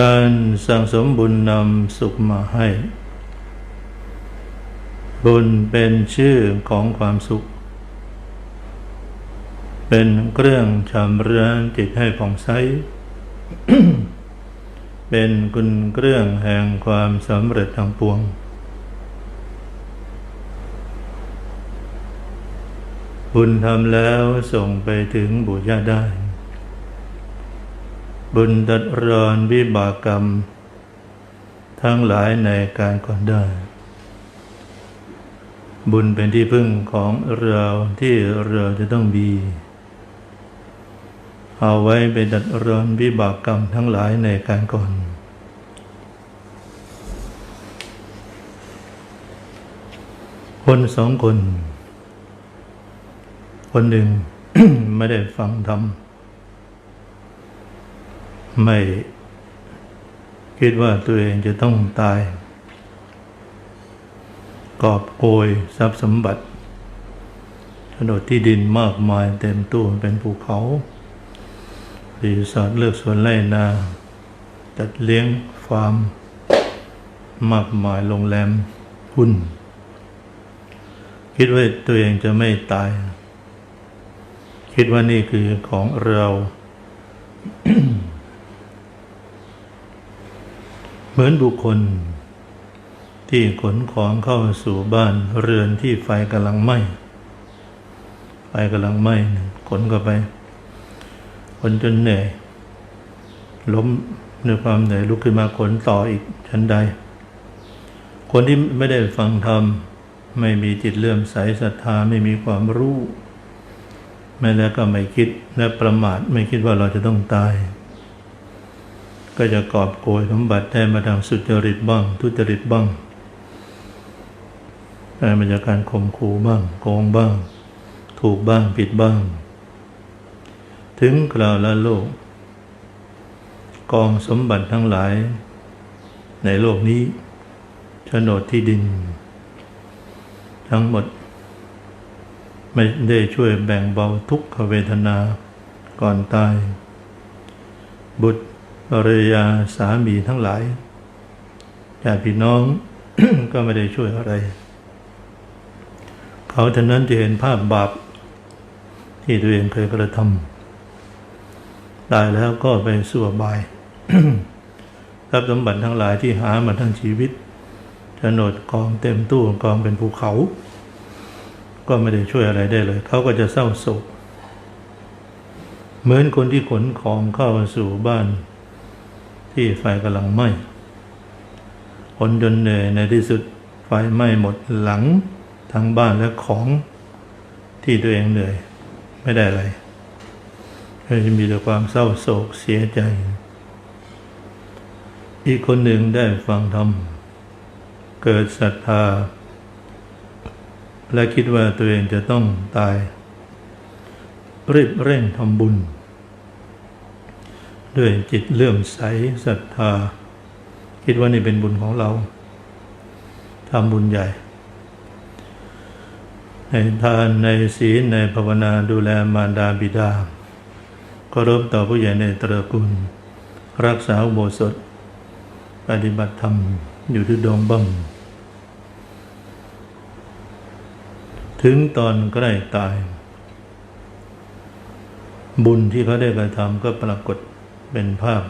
การสั่งสมบุญนำสุขมาให้ บุญเป็นชื่อของความสุข เป็นเครื่องชำระจิตให้ผ่องใส เป็นกุญเครื่องแห่งความสำเร็จทั้งปวง บุญทำแล้วส่งไปถึงบุญญาได้ บุญตัดรอนวิบากกรรม ทั้งหลายในการก่อนได้ บุญเป็นที่พึ่งของเราที่เราจะต้องมีเอาไว้ไปดัดรอนวิบากกรรมทั้งหลายในการก่อนคนสองคน คนหนึ่งไม่ได้ฟังธรรม ไม่คิดว่าตัวเองจะต้องตาย กอบโกยทรัพย์สมบัติโฉนดที่ดินมากมายเต็มตู้เป็นภูเขารีสอร์ทเลือกสวนไร่นา จัดเลี้ยงฟาร์ม มากมายโรงแรมหุ้น คิดว่าตัวเองจะไม่ตาย คิดว่านี่คือของเรา เหมือนบุคคล ที่ขนของเข้าสู่บ้านเรือนที่ไฟกำลังไหม้ ไฟกำลังไหม้ขนเข้าไปคนจนเหนื่อย ล้มด้วยความเหนื่อยลุกขึ้นมาขนต่ออีกชั้นใด คนที่ไม่ได้ฟังธรรม ไม่มีจิตเลื่อมใสศรัทธาไม่มีความรู้แม้แล้วก็ไม่คิดและประมาทไม่คิดว่าเราจะต้องตาย ก็จะกอบโกยสมบัติได้มาทางสุจริตบ้าง ทุจริตบ้างได้มาจากการข่มขู่บ้างโกงบ้าง ถูกบ้างผิดบ้าง ถึงคราวละโลก กองสมบัติทั้งหลาย ในโลกนี้โฉนดที่ดิน ทั้งหมด ไม่ได้ช่วยแบ่งเบาทุกขเวทนาก่อนตาย บุตร ภรรยาสามีทั้งหลายญาติพี่น้อง ก็ไม่ได้ช่วยอะไร เขาเท่านั้นจะเห็นภาพบาป ที่ตัวเองเคยกระทำตายแล้วก็ไปสู่บายทรัพย์สมบัติทั้งหลายที่หามาทั้งชีวิตโฉนดกองเต็มตู้กองเป็นภูเขา ก็ไม่ได้ช่วยอะไรได้เลย เขาก็จะเศร้าโศก เหมือนคนที่ขนของเข้าสู่บ้าน ที่ไฟกำลังไหม้คนจนเหนื่อยในที่สุดไฟไหม้หมดหลังทั้งบ้านและของที่ตัวเองเหนื่อยไม่ได้อะไรจะมีแต่ความเศร้าโศกเสียใจ อีกคนหนึ่งได้ฟังธรรม เกิดศรัทธา และคิดว่าตัวเองจะต้องตายรีบเร่งทำบุญ ด้วยจิตเลื่อมใสศรัทธา คิดว่านี่เป็นบุญของเราทำบุญใหญ่ ในทานในศีลในภาวนาดูแลมารดาบิดาเคารพต่อผู้ใหญ่ในตระกูล รักษาโบสถ ปฏิบัติธรรมอยู่ที่ดงบังถึงตอนใกล้ตาย บุญที่เขาได้กระทำก็ปรากฏ เป็นภาพ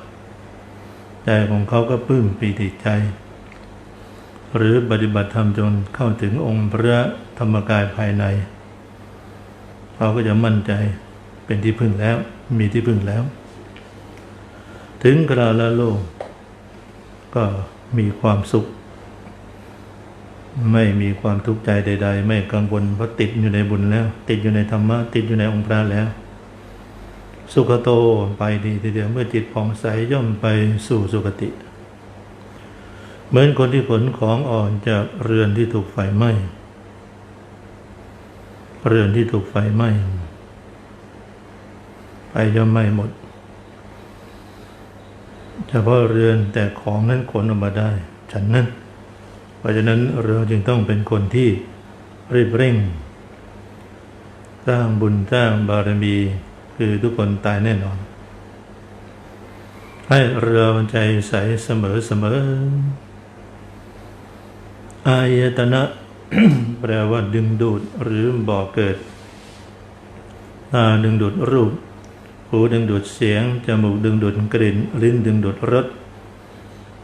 ใจของเขาก็ปลื้มปีติใจ หรือปฏิบัติธรรมจนเข้าถึงองค์พระธรรมกายภายใน เขาก็จะมั่นใจเป็นที่พึ่งแล้ว มีที่พึ่งแล้ว ถึงกราละโลก ก็มีความสุข ไม่มีความทุกข์ใจใด ๆ ไม่กังวลเพราะติดอยู่ในบุญแล้ว ติดอยู่ในธรรมะ ติดอยู่ในองค์พระแล้ว สุขโตไปดีทีเดียวเมื่อจิตผ่องใสย่อมไปสู่สุคติ เหมือนคนที่ขนของอ่อนจากเรือนที่ถูกไฟไหม้เรือนที่ถูกไฟไหม้ไฟย่อมไหม้หมด เฉพาะเรือนแต่ของนั้นขนออกมาได้ฉันนั้นเพราะฉะนั้นเราจึงต้องเป็นคนที่รีบเร่ง สร้างบุญสร้างบารมี คือทุกคนตายแน่นอน ให้เราใจใสเสมอเสมออายตนะ แปลว่าดึงดูดหรือบ่อเกิดตาดึงดูดรูป หูดึงดูดเสียง จมูกดึงดูดกลิ่น ลิ้นดึงดูดรส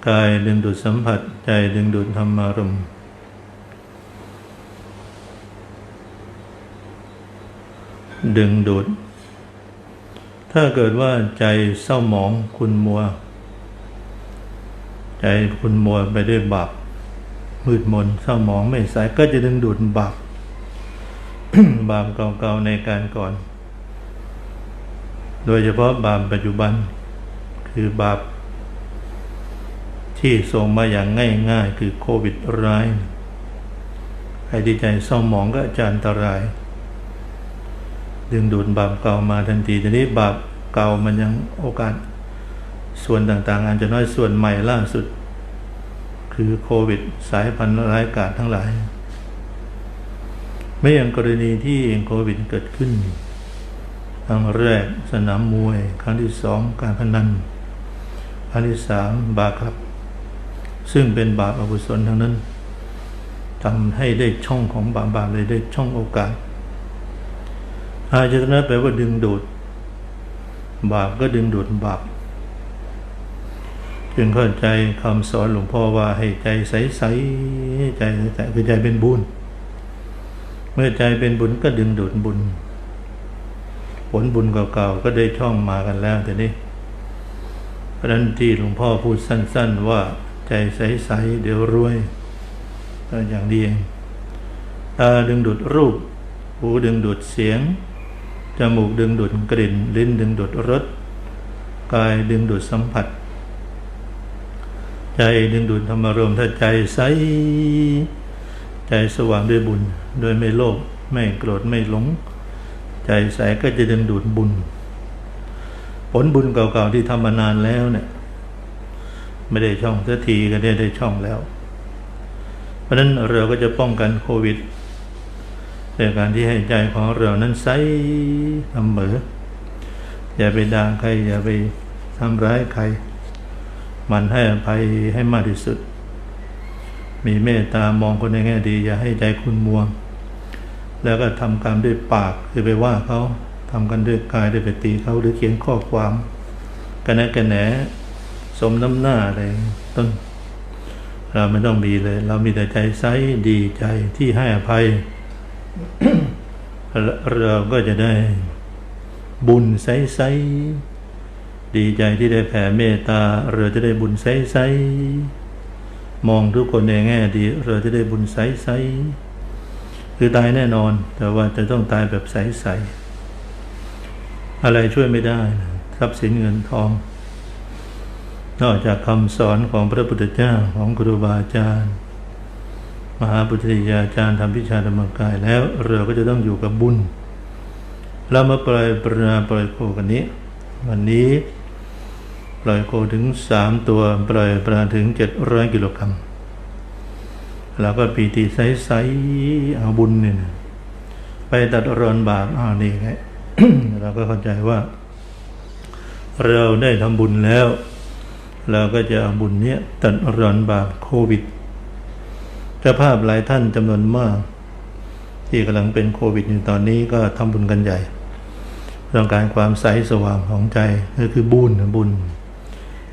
กายดึงดูดสัมผัส ใจดึงดูดธรรมารมณ์ดึงดูด ถ้าเกิดว่าใจเศร้าหมองคุณมัว ใจคุณมัวไปด้วยบาปมืดมนเศร้าหมองไม่ใสก็จะดึงดูดบาปบาปเก่าๆในการก่อน โดยเฉพาะบาปปัจจุบัน คือบาปที่ส่งมาอย่างง่ายๆ คือโควิดร้ายใครที่ใจเศร้าหมองก็จะอันตราย ดึงดูดบาปเก่ามาทันทีทีนี้บาปเก่ามันยังโอกาส ส่วนต่างๆอาจจะน้อยส่วนใหม่ล่าสุด คือโควิดสายพันธุ์ร้ายกาจทั้งหลาย ไม่อย่างกรณีที่โควิดเกิดขึ้นครั้งแรกสนามมวย ครั้งที่สองการพนันครั้งที่สามบาครับ ซึ่งเป็นบาปอกุศลทั้งนั้นทำให้ได้ช่องของบาปบาปเลยได้ช่องโอกาส อาจตนะแปลว่าดึงดูด บาปก็ดึงดูดบาปจึงเข้าใจคำสอนหลวงพ่อว่าให้ใจใสๆใจใสคือใจเป็นบุญ เมื่อใจเป็นบุญก็ดึงดูดบุญ ผลบุญเก่าๆก็ได้ช่องมากันแล้วแต่นี้เพราะนั้นที่หลวงพ่อพูดสั้น ๆ ว่าใจใสๆเดี๋ยวรวยก็อย่างนี้เองตาดึงดูดรูป หูดึงดูดเสียง มูกดึงดูดกลิ่น ลิ้นดึงดูดรส กายดึงดูดสัมผัส ใจดึงดูดธรรมารมถ้าใจใส ใจสว่างด้วยบุญ โดยไม่โลภ ไม่โกรธ ไม่หลง ใจใสก็จะดึงดูดบุญ ผลบุญเก่าๆที่ทำมานานแล้วเนี่ย ไม่ได้ช่องสักทีก็ได้ได้ช่องแล้ว เพราะนั้นเราก็จะป้องกันโควิด โดยการที่ให้ใจของเรานั้นใสเสมออย่าไปด่าใคร อย่าไปทำร้ายใคร มันให้อภัยให้มากที่สุด มีเมตตามองคนในแง่ดี อย่าให้ใจคุณมัวแล้วก็ทำกรรมด้วยปากคือไปว่าเขาทำกันด้วยกายด้วยไปตีเขาหรือเขียนข้อความกันแกันแหนสมน้ำหน้าอะไรต้นเราไม่ต้องมีเลย เรามีแต่ใจใสดีใจที่ให้อภัย เราก็จะได้บุญใสๆดีใจที่ได้แผ่เมตตาเราจะได้บุญใสๆมองทุกคนในแง่ดี เราจะได้บุญใสๆคือตายแน่นอน แต่ว่าจะต้องตายแบบใสๆอะไรช่วยไม่ได้นะทรัพย์สินเงินทอง นอกจากคำสอนของพระพุทธเจ้าของครูบาอาจารย์ มหาปุถุยาจารย์ทำวิชาธรรมกายแล้วเราก็จะต้องอยู่กับบุญ เรามาปล่อยปราปล่อยโคกันนี้ วันนี้ปล่อยโคถึงสามตัวปล่อยปลาถึงเจ็ดร้อยกิโลกรัมแล้วก็ปีติใสๆเอาบุญเนี่ยไปตัดรอนบาปอ้าวนี่ไงเราก็เข้าใจว่า เราได้ทำบุญแล้ว เราก็จะเอาบุญเนี้ยตัดรอนบาปโควิด เจ้าภาพหลายท่านจำนวนมาก ที่กำลังเป็นโควิดอยู่ตอนนี้ก็ทำบุญกันใหญ่ต้องการความใสสว่างของใจก็คือบุญบุญ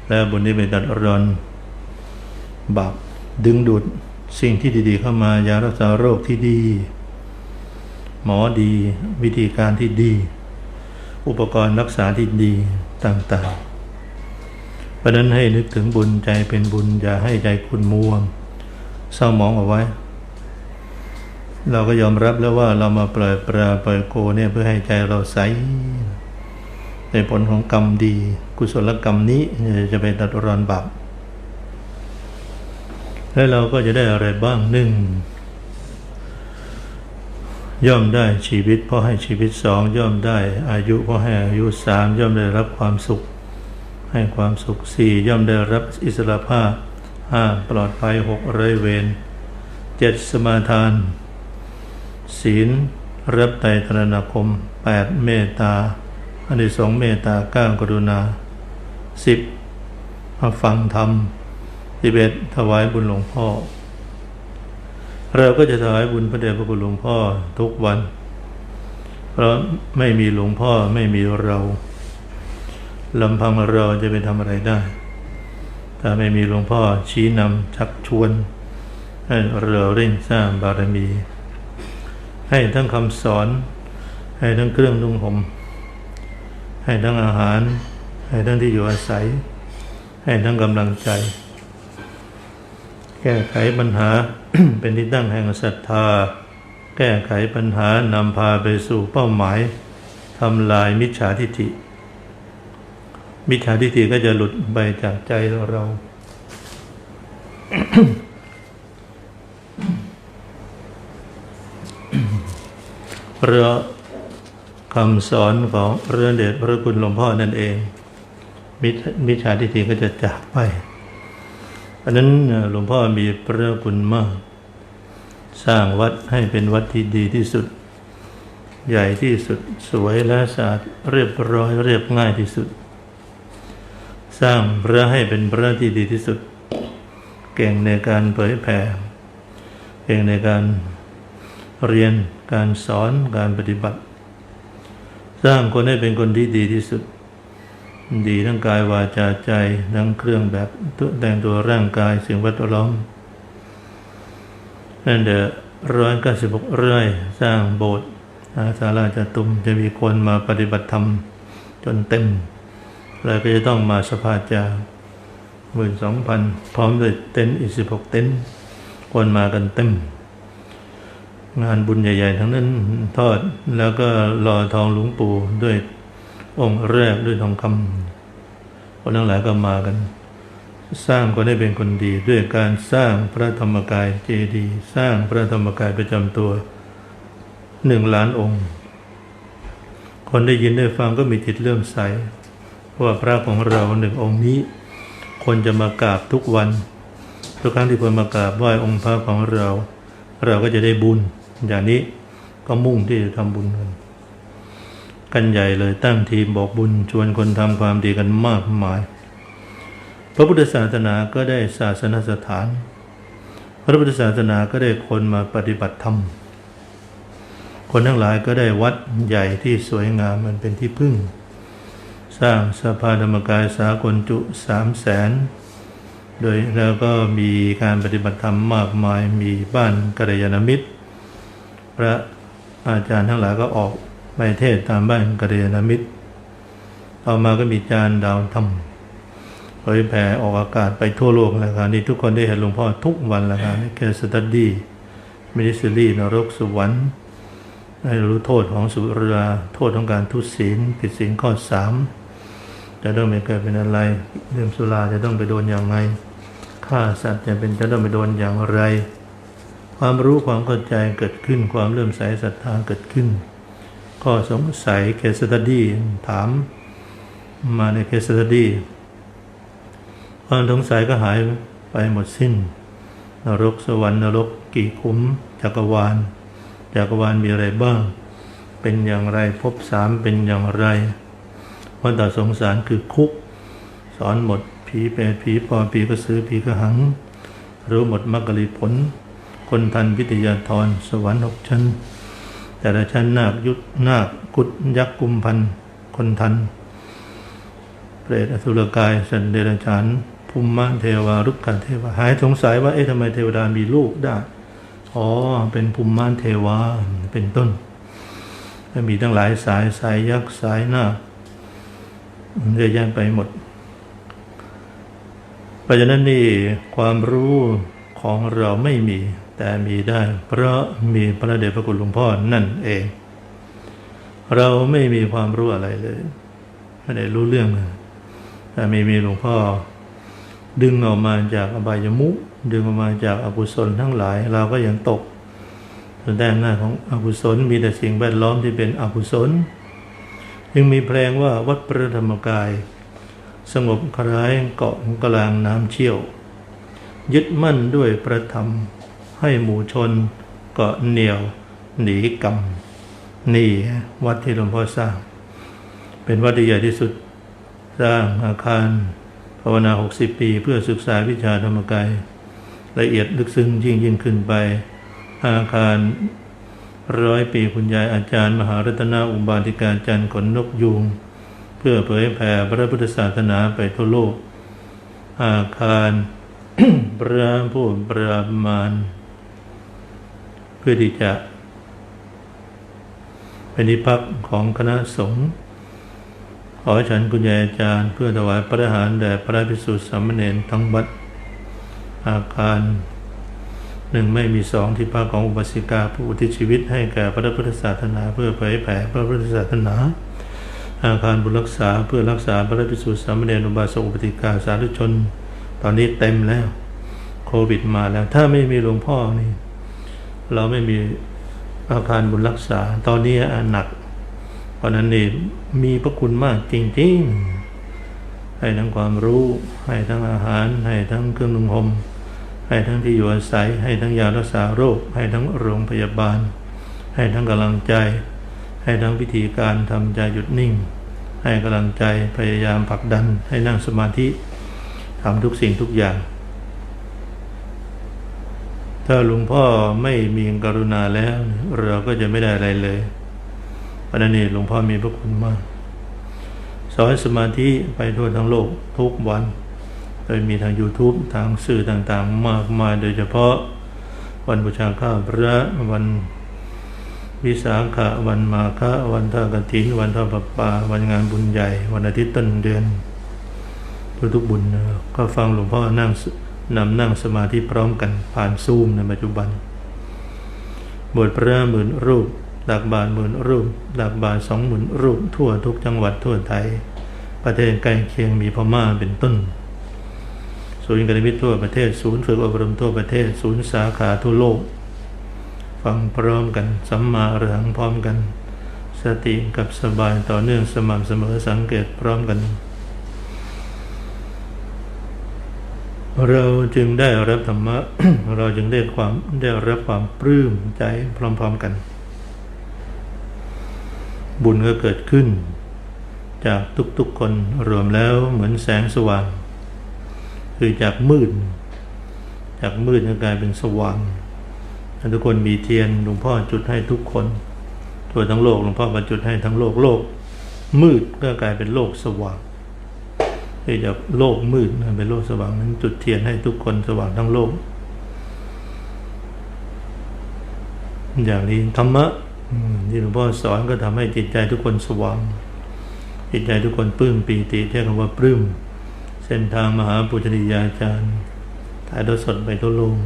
แล้วบุญนี้ไปตัดรอนบาปดึงดูดสิ่งที่ดีๆ เข้ามายารักษาโรคที่ดี หมอดี วิธีการที่ดี อุปกรณ์รักษาที่ดีต่างๆ เพราะนั้นให้นึกถึงบุญใจเป็นบุญอย่าให้ใจคุณมัว เศร้าหมองเอาไว้ เราก็ยอมรับแล้วว่าเรามาปล่อยปลาปล่อยโคเนี่ยเพื่อให้ใจเราใสในผลของกรรมดี กุศลกรรมนี้จะไปตัดรอนบาปแล้วเราก็จะได้อะไรบ้างหนึ่งย่อมได้ชีวิตเพราะให้ชีวิตสองย่อมได้ อายุเพราะให้อายุสามย่อมได้รับความสุข ให้ความสุขสี่ย่อมได้รับอิสรภาพ ห้าปลอดภัยหกไรเวรเจ็ดสมาทาน ศีลรับไตรธรณคมแปดเมตตาอันที่สองเมตตาเก้ากรุณาสิบมาฟังธรรมสิบเอ็ดถวายบุญหลวงพ่อ เราก็จะถวายบุญพระเดชพระคุณหลวงพ่อทุกวัน เพราะไม่มีหลวงพ่อไม่มีเราลำพังเราจะไปทำอะไรได้ ถ้าไม่มีหลวงพ่อชี้นำชักชวน ให้เราเร่งสร้างบารมี ให้ทั้งคำสอน ให้ทั้งเครื่องนุ่งห่มให้ทั้งอาหาร ให้ทั้งที่อยู่อาศัย ให้ทั้งกำลังใจ แก้ไขปัญหาเป็นที่ตั้งแห่งศรัทธา แก้ไขปัญหานำพาไปสู่เป้าหมายทำลายมิจฉาทิฏฐิ มิจฉาทิฏฐิก็จะหลุดไปจากใจเราเพราะคำสอนของเรื่องเดชพระคุณหลวงพ่อนั่นเองมิมิจฉาทิฏฐิก็จะจากไป อันนั้นหลวงพ่อมีพระคุณมาก สร้างวัดให้เป็นวัดที่ดีที่สุด ใหญ่ที่สุดสวยและสะอาดเรียบร้อยเรียบง่ายที่สุด สร้างพระให้เป็นพระที่ดีที่สุด เก่งในการเผยแผ่เก่งในการเรียนการสอนการปฏิบัติ สร้างคนให้เป็นคนที่ดีที่สุด ดีทั้งกายวาจาใจทั้งเครื่องแบบตแต่งตัวร่างกายสิ่งแวดล้อมนั่นเดอร้อยเก้าสิบหกเรื่อย สร้างโบสถ์อาสาราจตุมจะมีคนมาปฏิบัติธรรมจนเต็ม แล้วก็จะต้องมาสภาจาหมื่นสองพันพร้อมด้วยเต็นท์อีกสิบหกเต็นท์คนมากันเต็ม งานบุญใหญ่ ๆ ทั้งนั้นทอดแล้วก็รอทองหลวงปู่ด้วยองค์แรกด้วยทองคำคนทั้งหลายก็มากัน สร้างคนให้เป็นคนดี ด้วยการสร้างพระธรรมกายเจดีย์สร้างพระธรรมกายประจำตัวหนึ่งล้านองค์ คนได้ยินได้ฟังก็มีจิตเลื่อมใส ว่าพระของเราหนึ่งองค์นี้ คนจะมากราบทุกวัน ทุกครั้งที่คนมากราบไหว้องค์พระของเรา เราก็จะได้บุญ อย่างนี้ก็มุ่งที่จะทำบุญกันกันใหญ่เลยตั้งทีมบอกบุญชวนคนทำความดีกันมากมาย พระพุทธศาสนาก็ได้ศาสนสถาน พระพุทธศาสนาก็ได้คนมาปฏิบัติธรรม คนทั้งหลายก็ได้วัดใหญ่ที่สวยงามมันเป็นที่พึ่ง สร้างสภาธรรมกายสากลจุสามแสนโดยแล้วก็มีการปฏิบัติธรรมมากมายมีบ้านกัลยาณมิตร พระอาจารย์ทั้งหลายก็ออกไปเทศตามบ้านกัลยาณมิตร ต่อมาก็มีจานดาวธรรมเผยแผ่ออกอากาศไปทั่วโลกแล้วครับนี่ทุกคนได้เห็นหลวงพ่อทุกวันแล้วครับแค่สตัดดี้มินิสซีนรกสวรรค์ให้รู้โทษของสุราโทษของการทุศีลผิดศีลข้อสาม จะต้องไปเกิดเป็นอะไรเรื่องสุราจะต้องไปโดนอย่างไรฆ่าสัตว์จะเป็นจะต้องไปโดนอย่างไร ความรู้ความเข้าใจเกิดขึ้น ความเลื่มใสศรัทธาเกิดขึ้นข้อสงสัยเคสตดี้ถามมาในเคสตดี้ความสงสัยก็หายไปหมดสิ้น นรกสวรรค์นรกกี่ขุมจักรวาล จักรวาลมีอะไรบ้าง เป็นอย่างไรภพสามเป็นอย่างไร วัฏสงสารคือคุก สอนหมดผีเปรตผีปอผีกระสือผีกระหัง รู้หมดมรรคลิผล คนทันวิทยาธรสวรรค์หกชั้น แต่ละชั้นนาคยุทธนาคกุดยักษ์กุมพันคนทัน เปรตอสุรกายสันเดรฉานภูมิมะเทวารุกขเทวาหายสงสัยว่าเอ๊ะทำไมเทวดามีลูกได้อ๋อเป็นภูมิมานเทวาเป็นต้นและมีทั้งหลายสายสายยักษ์สายน้า เยอะแยะไปหมด เพราะฉะนั้นนี่ความรู้ของเราไม่มีแต่มีได้ เพราะมีพระเดชพระคุณหลวงพ่อนั่นเอง เราไม่มีความรู้อะไรเลย ไม่ได้รู้เรื่องเลยแต่มีมีหลวงพ่อ ดึงออกมาจากอบายมุดึงออกมาจากอากุศลทั้งหลาย เราก็ยังตกส่วนด้านหน้าของอกุศลมีแต่สิ่งแวดล้อมที่เป็นอกุศล ยังมีเพลงว่าวัดพระธรรมกาย สงบคล้ายเกาะกลางน้ำเชี่ยว ยึดมั่นด้วยประธรรม ให้หมู่ชนเกาะเหนียว หนีกรรม นี่วัดที่หลวงพ่อสร้าง เป็นวัดที่ใหญ่ที่สุด สร้างอาคารภาวนา 60 ปี เพื่อศึกษาวิชาธรรมกาย ละเอียดลึกซึ้งยิ่งยิ่งขึ้นไป อาคาร ร้อยปีคุณยายอาจารย์ มหารัตนาอุบาติกาจันทร์ขนนกยูง เพื่อเผยแผ่พระพุทธศาสนาไปทั่วโลก อาคารพระผู้ประมาณ เพื่อที่จะเป็นที่พักของคณะสงฆ์ขอฉันคุณยายอาจารย์ เพื่อถวายพระทหารแด่พระภิกษุสามเณรทั้งวัดอาคาร หนึ่งไม่มีสองที่พักของอุบาสิกาผู้อุทิศชีวิตให้แก่พระพุทธศาสนาเพื่อเผยแผ่พระพุทธศาสนา อาคารบุญรักษาเพื่อรักษาพระภิกษุสามเณรอุบาสกอุปติกาสาธุชน ตอนนี้เต็มแล้ว โควิดมาแล้ว ถ้าไม่มีหลวงพ่อนี่ เราไม่มีอาคารบุญรักษา ตอนนี้หนัก เพราะนั้นนี่มีพระคุณมากจริงๆให้ทั้งความรู้ ให้ทั้งอาหาร ให้ทั้งเครื่องนุ่งห่ม ให้ทั้งที่อยู่อาศัย ให้ทั้งยารักษาโรค ให้ทั้งโรงพยาบาล ให้ทั้งกำลังใจ ให้ทั้งวิธีการทำใจหยุดนิ่ง ให้กำลังใจพยายามผลักดัน ให้นั่งสมาธิทำทุกสิ่งทุกอย่าง ถ้าหลวงพ่อไม่มีกรุณาแล้วเราก็จะไม่ได้อะไรเลยเพราะนั้นนี่หลวงพ่อมีพระคุณมาก สอนสมาธิไปทั่วทั้งโลกทุกวัน ดยมีทาง YouTube ทางสื่อต่างๆ มากมายโดยเฉพาะวันบูชาข้าพระวันวิสาขะวันมาฆะวันทากฐิน วันทอดประปา วันงานบุญใหญ่ วันอาทิตย์ต้นเดือน ทุกๆบุญก็ฟังหลวงพ่อนั่งนำนั่งสมาธิพร้อมกันผ่านซูมในปัจจุบันบทพระหมื่นรูปดักบาทหมื่นรูปดักบาทสองหมื่นรูป ทั่วทุกจังหวัดทั่วไทย ประเทศใกล้เคียงมีพม่าเป็นต้น ศูนย์การวิทย์ทั่วประเทศ ศูนย์ฝึกอบรมทั่วประเทศ ศูนย์สาขาทั่วโลก ฟังพร้อมกันสัมมาอรหังพร้อมกัน สติกับสบายต่อเนื่องสม่ำเสมอสังเกตพร้อมกัน เราจึงได้รับธรรมะ เราจึงได้ความได้รับความปลื้มใจพร้อมๆกัน บุญก็เกิดขึ้นจากทุกๆคนรวมแล้วเหมือนแสงสว่าง คือจากมืด จากมืดก็กลายเป็นสว่างทุกคนมีเทียนหลวงพ่อจุดให้ทุกคนทั่วทั้งโลกหลวงพ่อมาจุดให้ทั้งโลกโลก มืดก็กลายเป็นโลกสว่างที่จากโลกมืดเป็นโลกสว่างนั้นจุดเทียนให้ทุกคนสว่างทั้งโลก อย่างนี้ธรรมะที่หลวงพ่อสอนก็ทำให้จิตใจทุกคนสว่างจิตใจทุกคนปลื้มปีติเรียกคำว่าปลื้ม เส้นทางมหาปุจริยาจารย์ถ่ายทอดสดไปทั่วโลก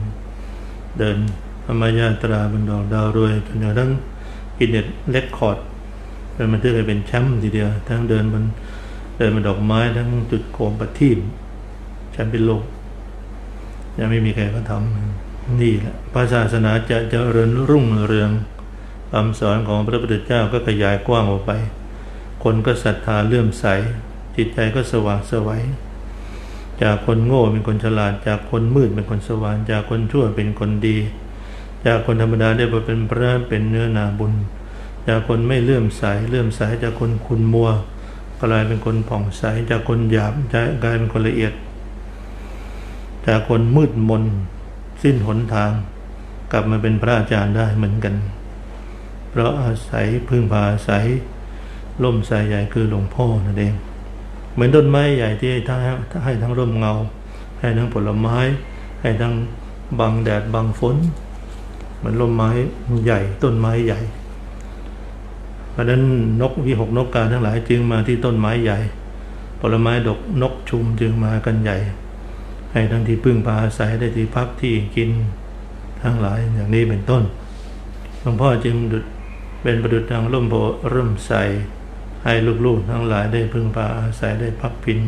เดินธรรมยาตราบนดอกดาวรวยจนกระทั่งกินเน็ตเล็กคอร์ดเป็นมันถือเป็นแชมป์ทีเดียว ทั้งเดินบนเดินบนดอกไม้ทั้งจุดโคมประทีปแชมป์เป็นโลก ยังไม่มีใครก็ทำนี่แหละพระศาสนาจะจะเริญรุ่งเรืองคำสอนของพระพุทธเจ้าก็ขยายกว้างออกไป คนก็ศรัทธาเลื่อมใส จิตใจก็สว่างสวัย จากคนโง่เป็นคนฉลาด จากคนมืดเป็นคนสว่างจากคนชั่วเป็นคนดี จากคนธรรมดาได้มาเป็นพระเป็นเนื้อนาบุญ จากคนไม่เลื่อมใสเลื่อมใสจากคนคุณมัวกลายเป็นคนผ่องใสจากคนหยาบกลายเป็นคนละเอียด จากคนมืดมน สิ้นหนทาง กลับมาเป็นพระอาจารย์ได้เหมือนกัน เพราะอาศัยพึ่งพาอาศัยร่มใสใหญ่คือหลวงพ่อนั่นเอง เหมือนต้นไม้ใหญ่ที่ให้ทั้งให้ทั้งร่มเงา ให้ทั้งผลไม้ ให้ทั้งบังแดดบังฝนเหมือนร่มไม้ใหญ่ ต้นไม้ใหญ่ เพราะนั้นนกวิหกนกกาทั้งหลายจึงมาที่ต้นไม้ใหญ่ ผลไม้ดกนกชุมจึงมากันใหญ่ ให้ทั้งที่พึ่งพาอาศัยได้ที่พักที่กินทั้งหลายอย่างนี้เป็นต้นหลวงพ่อจึงดุดเป็นประดุจทางร่มโพร่มใส ให้ลูกๆทั้งหลายได้พึ่งพาอาศัยได้พักพิน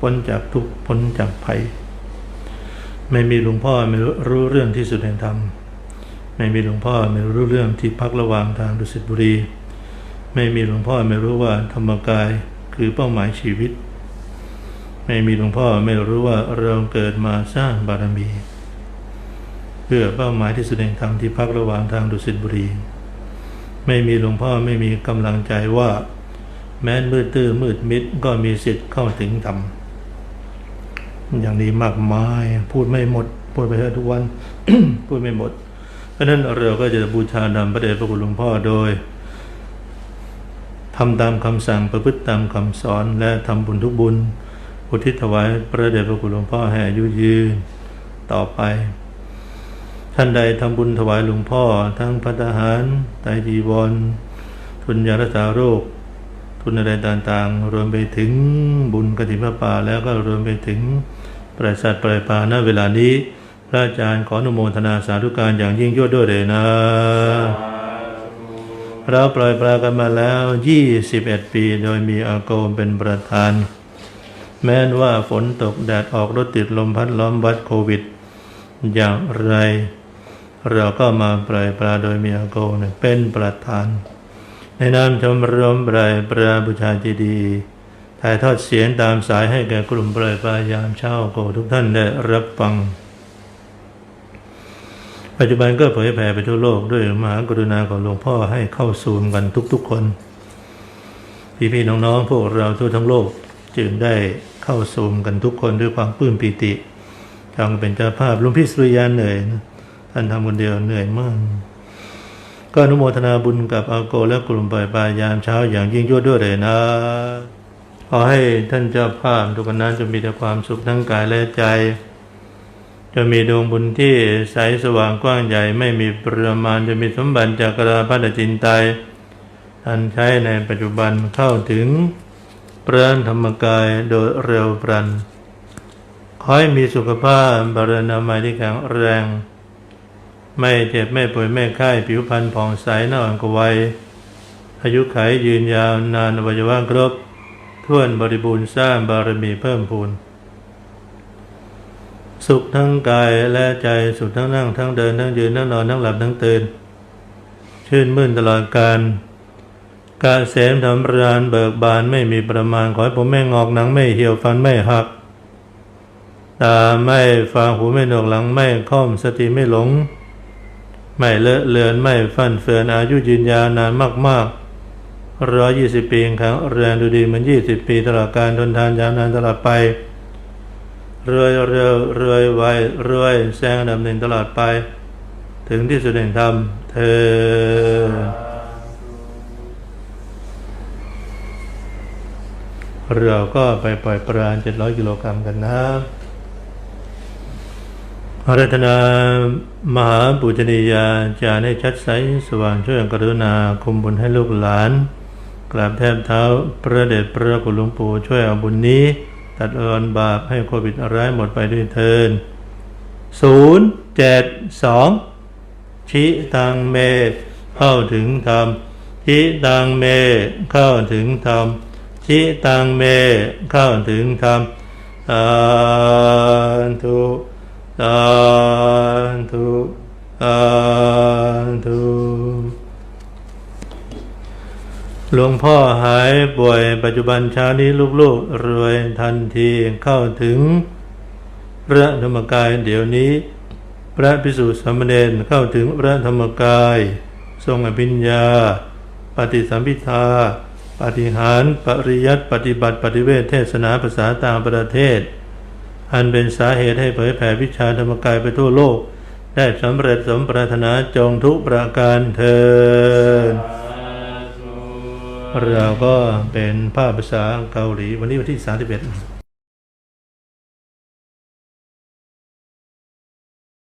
พ้นจากทุกข์พ้นจากภัย ไม่มีหลวงพ่อไม่รู้เรื่องที่สุดแห่งธรรม ไม่มีหลวงพ่อไม่รู้เรื่องที่พักระหว่างทางดุสิตบุรี ไม่มีหลวงพ่อไม่รู้ว่าธรรมกายคือเป้าหมายชีวิต ไม่มีหลวงพ่อไม่รู้ว่าเราเกิดมาสร้างบารมี เพื่อเป้าหมายที่สุดแห่งธรรมที่พักระหว่างทางดุสิตบุรี ไม่มีหลวงพ่อไม่มีกำลังใจว่า แม้นมืดตื้อมืดมิดก็มีสิทธิ์เข้าถึงธรรมอย่างนี้มากมายพูดไม่หมด พูดไปทุกวัน พูดไม่หมด เพราะนั้นเราก็จะบูชานำพระเดชพระคุณหลวงพ่อโดยทำตามคำสั่งประพฤติตามคำสอนและทำบุญทุกบุญอุทิศถวายพระเดชพระคุณหลวงพ่อให้อายุยืนต่อไป ท่านใดทำบุญถวายหลวงพ่อ ทั้งพัฒหารไตจีวร ทุนยารักษาโรค ทุนอะไรต่างๆ รวมไปถึงบุญกฐินพระป่าแล้วก็รวมไปถึงประสาทปลายปลาณเวลานี้ พระอาจารย์ขออนุโมทนาสาธุการอย่างยิ่งยวดด้วยเลยนะเราปล่อยปลากันมาแล้ว 21 ปี โดยมีอาโกมเป็นประธาน แม้นว่าฝนตกแดดออกรถติดลมพัดล้อมวัดโควิด อย่างไร เราก็มาปล่อยปลาโดยมีอาโกเนี่ยเป็นประธาน ในนามชมรมปล่อยปลาบูชาเจดีถ่ายทอดเสียงตามสายให้แก่กลุ่มปล่อยปลายามเช้าโกทุกท่านได้รับฟัง ปัจจุบันก็เผยแผ่ไปทั่วโลกด้วยมหากรุณาของหลวงพ่อให้เข้าซูมกันทุกๆคน พี่ๆน้องๆพวกเราทั่วทั้งโลกจึงได้เข้าซูมกันทุกคนด้วยความปลื้มปีติทางเป็นเจ้าภาพหลุงพี่สุริยาเหนื่อยนะท่านทำคนเดียวเหนื่อยมาก ก็อนุโมทนาบุญกับอาโกและกลุ่มปล่อยปลายามเช้าอย่างยิ่งยวดด้วยเลยนะ ขอให้ท่านเจ้าภาพทุกคนนั้นจะมีแต่ความสุขทั้งกายและใจ จะมีดวงบุญที่ใสสว่างกว้างใหญ่ไม่มีประมาณจะมีสมบัติจากกราพัฒจินไตท่านใช้ในปัจจุบันเข้าถึงเพระธรรมกายโดยเร็วปรันขอให้มีสุขภาพบารนามัยที่แข็งแรง ไม่เจ็บไม่ป่วยไม่ไข้ผิวพรรณผ่องใสหน้าอ่อนกวัยอายุขัยยืนยาวนานอวัยวะครบถ้วนบริบูรณ์สร้างบารมีเพิ่มพูน สุขทั้งกายและใจสุขทั้งนั่งทั้งเดินทั้งยืนทั้งนอนทั้งหลับทั้งตื่น ชื่นมื่นตลอดการกาเสมทำรานเบิกบานไม่มีประมาณขอให้ผมไม่งอกหนังไม่เหี่ยวฟันไม่หัก ตาไม่ฟางหูไม่หนวกหลังไม่ค่อมสติไม่หลง ไม่เลอะเลือนไม่ฟันเฟือนอายุยืนยาวนานมากๆร้อยยี่สิบปีครั้งแรงดูดีเหมือนยี่สิบปีตลอดการทนทานยาวนานตลอดไปรวยเร็วรวยไวรวยแซงอันดับหนึ่งตลอดไป ถึงที่สุดแห่งธรรมเธอ เราก็ไปปล่อยปลา700กิโลกรัมกันนะ อารัธนามหาปุจนียาจารย์ให้ชัดใสสว่างช่วยกรุณาคุมบุญให้ลูกหลาน กราบแทบเท้าพระเดชพระคุณหลวงปู่ช่วยเอาบุญนี้ ตัดรอนบาปให้โควิดร้ายหมดไปด้วยเทินศูนย์เจ็ดสองชิตังเมเข้าถึงธรรมชิตังเมเข้าถึงธรรมชิตังเมเข้าถึงธรรมสาธุ สาธุสาธุหลวงพ่อหายป่วยปัจจุบันเช้านี้ลูกๆรวยทันทีเข้าถึงพระธรรมกายเดี๋ยวนี้ พระพิสุสามเณรเข้าถึงพระธรรมกาย ทรงอภิญญา ปฏิสัมพิทาปฏิหาร ปริยัติปฏิบัติปฏิเวทเทศนาภาษาต่างประเทศ อันเป็นสาเหตุให้เผยแผ่วิชาธรรมกายไปทั่วโลก ได้สำเร็จสมปรารถนาจงทุกประการเทินเราก็เป็นภาพภาษาเกาหลีวันนี้วันที่ 31